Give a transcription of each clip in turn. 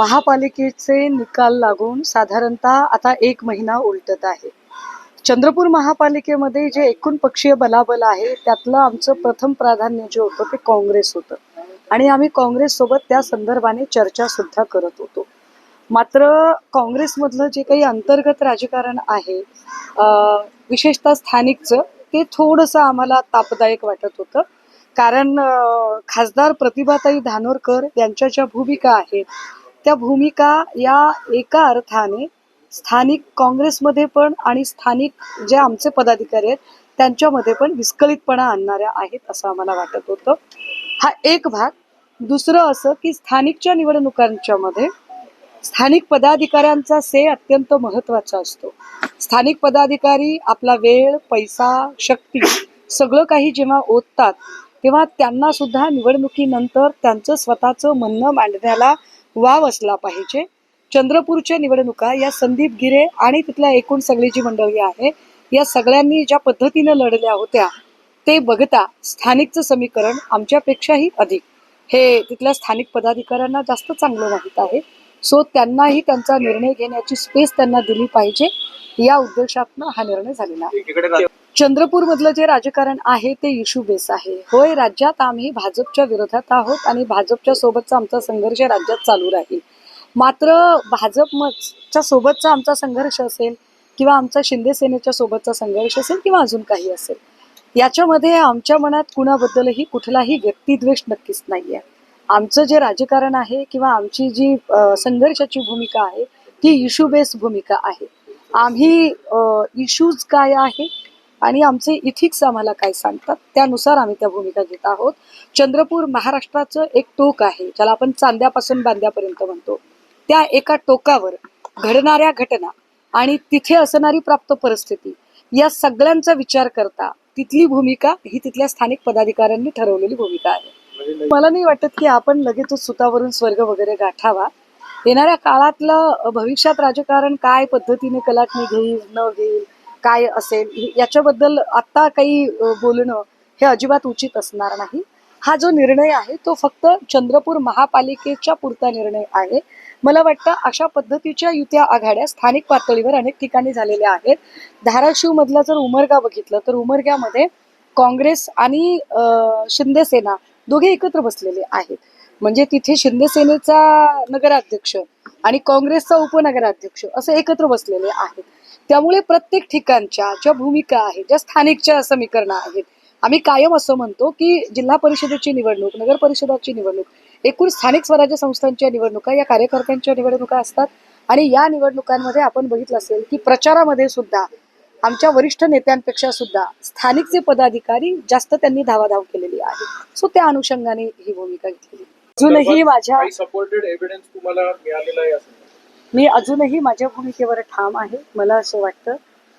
महापालिकेचे निकाल लागून साधारणतः आता एक महिना उलटत आहे. चंद्रपूर महापालिकेमध्ये जे एकूण पक्षीय बलाबल आहे त्यातलं आमचं प्रथम प्राधान्य जे होतं ते काँग्रेस होतं. आणि आम्ही काँग्रेससोबत त्या संदर्भाने चर्चा सुद्धा करत होतो. मात्र काँग्रेसमधलं जे काही अंतर्गत राजकारण आहे विशेषतः स्थानिकचं ते थोडंसं आम्हाला तापदायक वाटत होतं. कारण खासदार प्रतिभाताई धानोरकर यांच्या ज्या भूमिका आहेत त्या भूमिका या एका अर्थाने स्थानिक काँग्रेसमध्ये पण आणि स्थानिक जे आमचे पदाधिकारी आहेत त्यांच्यामध्ये पण विस्कळीतपणा आणणाऱ्या आहेत असं आम्हाला वाटत होतं. हा एक भाग. दुसरं असं की स्थानिकच्या निवडणुकांच्या मध्ये स्थानिक पदाधिकाऱ्यांचा से अत्यंत महत्त्वाचा असतो. स्थानिक पदाधिकारी आपला वेळ पैसा शक्ती सगळं काही जेव्हा ओततात तेव्हा त्यांना सुद्धा निवडणुकीनंतर त्यांचं स्वतःचं म्हणणं मांडण्याला वाव असला पाहिजे. चंद्रपूरच्या निवडणुका या संदीप गिरे आणि तिथल्या एकूण सगळी जी मंडळी आहे या सगळ्यांनी ज्या पद्धतीनं लढल्या होत्या ते बघता स्थानिकचं समीकरण आमच्यापेक्षाही अधिक. हे तिथल्या स्थानिक पदाधिकाऱ्यांना जास्त चांगलं माहीत आहे. सो त्यांनाही त्यांचा निर्णय घेण्याची स्पेस त्यांना दिली पाहिजे. या उद्देशातनं हा निर्णय झालेला आहे. चंद्रपूरमधलं चंद्रपूर मधलं जे राजकारण आहे ते इशू बेस आहे. होय राज्यात आम्ही भाजपच्या विरोधात आहोत आणि भाजपच्या सोबतचा आमचा संघर्ष राज्यात चालू राहील. मात्र भाजपच्या सोबतचा आमचा संघर्ष असेल किंवा आमचा शिंदे सेनेच्या सोबतचा संघर्ष असेल किंवा अजून काही असेल याच्यामध्ये आमच्या मनात कुणाबद्दलही कुठलाही व्यक्तिद्वेष नक्कीच नाही आहे आमचं जे राजकारण आहे किंवा आमची जी संघर्षाची भूमिका आहे ती इशू बेस भूमिका आहे. आम्ही इश्यूज काय आहे आणि आमचे इथिक्स आम्हाला काय सांगतात त्यानुसार आम्ही त्या भूमिका घेत आहोत. चंद्रपूर महाराष्ट्राचं एक टोक आहे ज्याला आपण चांद्यापासून बांद्यापर्यंत म्हणतो. त्या एका टोकावर घडणाऱ्या घटना आणि तिथे असणारी प्राप्त परिस्थिती या सगळ्यांचा विचार करता तिथली भूमिका ही तिथल्या स्थानिक पदाधिकाऱ्यांनी ठरवलेली भूमिका आहे. मला नाही वाटत की आपण लगेचच सुतावरून स्वर्ग वगैरे गाठावा. येणाऱ्या काळातलं भविष्यात राजकारण काय पद्धतीने कलाटणी घेईल न घेईल काय असेल याच्याबद्दल आत्ता काही बोलणं हे अजिबात उचित असणार नाही. हा जो निर्णय आहे तो फक्त चंद्रपूर महापालिकेच्या पुरता निर्णय आहे. मला वाटतं अशा पद्धतीच्या युत्या आघाड्या स्थानिक पातळीवर अनेक ठिकाणी झालेल्या आहेत. धाराशिवमधलं जर उमरगा बघितलं तर उमरग्यामध्ये काँग्रेस आणि शिंदेसेना शिंदे सेना दोघे एकत्र बसलेले आहेत. म्हणजे तिथे शिंदे सेनेचा नगराध्यक्ष आणि काँग्रेसचा उपनगराध्यक्ष असं एकत्र बसलेले आहेत. त्यामुळे प्रत्येक ठिकाणच्या ज्या भूमिका आहेत ज्या स्थानिकच्या समीकरणं आहेत आम्ही कायम असं म्हणतो की जिल्हा परिषदेची निवडणूक नगर परिषदाची निवडणूक एकूण स्थानिक स्वराज्य संस्थांच्या निवडणुका या कार्यकर्त्यांच्या निवडणुका असतात. आणि या निवडणुकांमध्ये आपण बघितलं असेल की प्रचारामध्ये सुद्धा आमच्या वरिष्ठ नेत्यांपेक्षा सुद्धा स्थानिकचे पदाधिकारी जास्त त्यांनी धावाधाव केलेली आहे. सो त्या अनुषंगाने ही भूमिका घेतलेली अजूनही माझ्या सपोर्टेड एव्हिडन्स तुम्हाला मिळालेला आहे मी अजूनही माझ्या भूमिकेवर ठाम आहे. मला असं वाटतं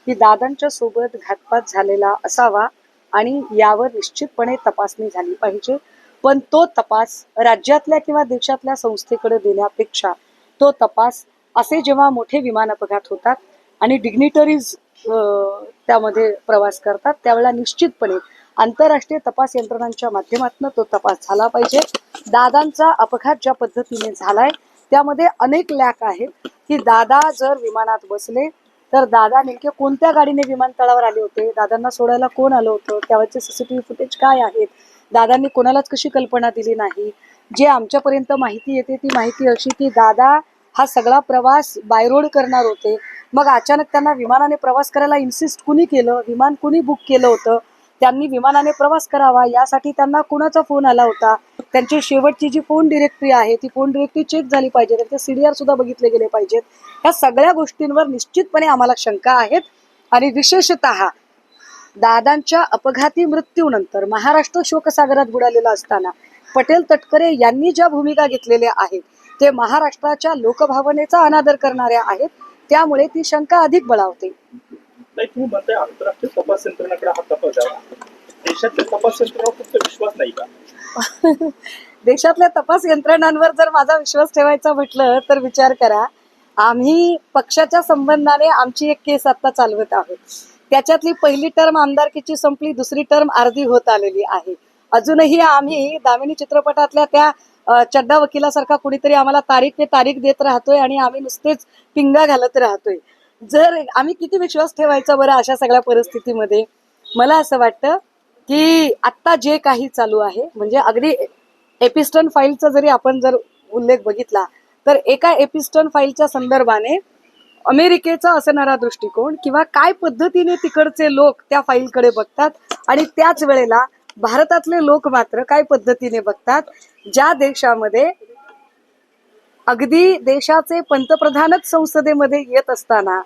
की दादांच्या सोबत घातपात झालेला असावा आणि यावर निश्चितपणे तपासणी झाली पाहिजे. पण तो तपास राज्यातल्या किंवा देशातल्या संस्थेकडे देण्यापेक्षा तो तपास असे जेव्हा मोठे विमान अपघात होतात आणि डिग्निटरीज त्यामध्ये प्रवास करतात त्यावेळेला निश्चितपणे आंतरराष्ट्रीय तपास यंत्रणांच्या माध्यमातून तो तपास झाला पाहिजे. दादांचा अपघात ज्या पद्धतीने झालाय त्यामध्ये अनेक लॅक आहेत की दादा जर विमानात बसले तर दादा नेमके कोणत्या गाडीने विमानतळावर आले होते? दादांना सोडायला कोण आलं होतं? त्यावरचे सीसीटीव्ही फुटेज काय आहेत? दादांनी कोणालाच कशी कल्पना दिली नाही? जे आमच्यापर्यंत माहिती येते ती माहिती अशी की दादा हा सगळा प्रवास बाय रोड करणार होते. मग अचानक त्यांना विमानाने प्रवास करायला इन्सिस्ट कुणी केलं? विमान कुणी बुक केलं होतं? त्यांनी विमानाने प्रवास करावा यासाठी त्यांना कुणाचा फोन आला होता? त्यांची शेवटची जी फोन डिरेक्टरी आहे ती फोन डिरेक्टरी चेक झाली पाहिजे. त्यांचे सीडीआर सुद्धा बघितले गेले पाहिजेत. या सगळ्या गोष्टींवर निश्चितपणे आम्हाला शंका आहेत. आणि विशेषतः दादांच्या अपघाती मृत्यूनंतर महाराष्ट्र शोकसागरात बुडालेला असताना पटेल तटकरे यांनी ज्या भूमिका घेतलेल्या आहेत ते महाराष्ट्राच्या लोकभावनेचा अनादर करणाऱ्या आहेत. त्यामुळे ती शंका अधिक बळावते. नाही तुम्ही म्हणताय आंतरराष्ट्रीय तपास यंत्रणाकडे हा तपास द्यावा देशातल्या तपास यंत्रणावर फक्त विश्वास नाही का? देशातल्या तपास यंत्रणांवर जर माझा विश्वास ठेवायचा म्हटलं तर विचार करा. आम्ही पक्षाच्या संबंधाने आमची एक केस आता चालवत आहोत. त्याच्यातली पहिली टर्म आमदारकीची संपली दुसरी टर्म अर्धी होत आलेली आहे. अजूनही आम्ही दामिनी चित्रपटातल्या त्या चड्डा वकिलासारखा कुणीतरी आम्हाला तारीख ते तारीख देत राहतोय आणि आम्ही नुसतेच पिंगा घालत राहतोय. जर आम्ही किती विश्वास ठेवायचा बरं अशा सगळ्या परिस्थितीमध्ये? मला असं वाटतं की आत्ता जे काही चालू आहे म्हणजे अगदी एपिस्टन फाईलचा जरी आपण जर उल्लेख बघितला तर एका एपिस्टन फाईलच्या संदर्भाने अमेरिकेचा असणारा दृष्टिकोन किंवा काय पद्धतीने तिकडचे लोक त्या फाईलकडे बघतात आणि त्याच वेळेला भारतातले लोक मात्र काय पद्धतीने बघतात ज्या देशामध्ये अगदी देशाचे पंतप्रधानच संसदेमध्ये येत असताना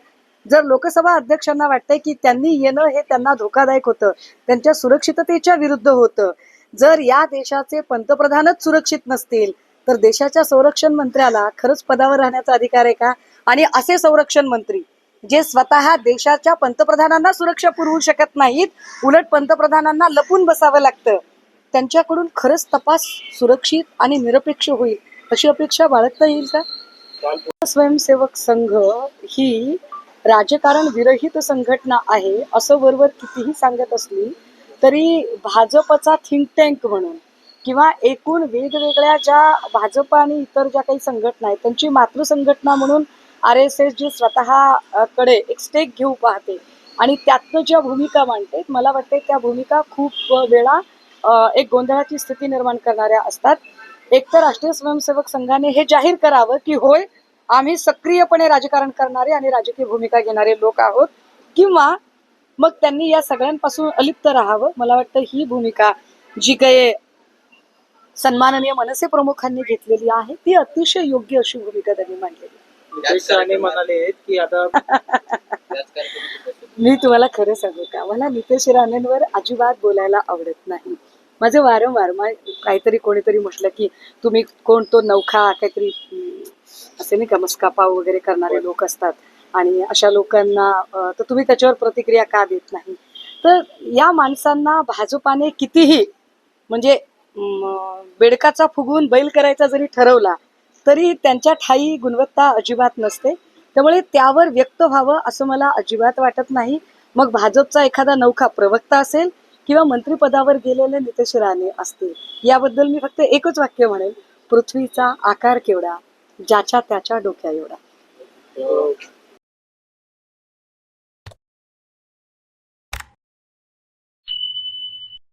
जर लोकसभा अध्यक्षांना वाटतंय की त्यांनी येणं हे त्यांना धोकादायक होतं त्यांच्या सुरक्षिततेच्या विरुद्ध होतं जर या देशाचे पंतप्रधानच सुरक्षित नसतील तर देशाच्या संरक्षण मंत्र्याला खरंच पदावर राहण्याचा अधिकार आहे का? आणि असे संरक्षण मंत्री जे स्वतः देशाच्या पंतप्रधानांना सुरक्षा पुरवू शकत नाहीत उलट पंतप्रधानांना लपून बसावं लागतं. त्यांच्याकडून खरंच तपास सुरक्षित आणि निरपेक्ष होईल अशी अपेक्षा बाळगता येईल का? स्वयंसेवक संघ ही राजकारण विरहित संघटना आहे असं वरवर कितीही सांगत असली तरी भाजपचा थिंक टँक म्हणून किंवा एकूण वेगवेगळ्या ज्या भाजप आणि इतर ज्या काही संघटना आहेत त्यांची मातृसंघटना म्हणून आर एस एस जी स्वतः कडे एक स्टेक घेऊ पाहते आणि त्यातनं ज्या भूमिका मांडते मला वाटते त्या भूमिका खूप वेळा एक गोंधळाची स्थिती निर्माण करणाऱ्या असतात. एकतर राष्ट्रीय स्वयंसेवक संघाने हे जाहीर करावं की होय आम्ही सक्रियपणे राजकारण करणारे आणि राजकीय भूमिका घेणारे लोक आहोत. किंवा मग त्यांनी या सगळ्यांपासून अलिप्त राहावं. मला वाटतं ही भूमिका जी काही सन्माननीय मनसे प्रमुखांनी घेतलेली आहे ती अतिशय योग्य अशी भूमिका त्यांनी मांडलेली आहे. नितेश राणे म्हणाले की आता मी तुम्हाला खरं सांगू का? मला नितेश राणेंवर अजिबात बोलायला आवडत नाही. माझे वारंवार काहीतरी कोणीतरी म्हटलं की तुम्ही कोण तो नौखा काहीतरी असे नाही का मस्कापाव वगैरे करणारे लोक असतात. आणि अशा लोकांना तर तुम्ही त्याच्यावर प्रतिक्रिया का देत नाही? तर या माणसांना भाजपाने कितीही म्हणजे बेडकाचा फुगवून बैल करायचा जरी ठरवला तरी त्यांच्या ठाई गुणवत्ता अजिबात नसते. त्यामुळे त्यावर व्यक्त व्हावं असं मला अजिबात वाटत नाही. मग भाजपचा एखादा नौखा प्रवक्ता असेल किंवा मंत्रिपदावर गेलेले नितेश राणे असतील याबद्दल मी फक्त एकच वाक्य म्हणेल पृथ्वीचा आकार केवढा? ज्याच्या त्याच्या डोक्या एवढा हो.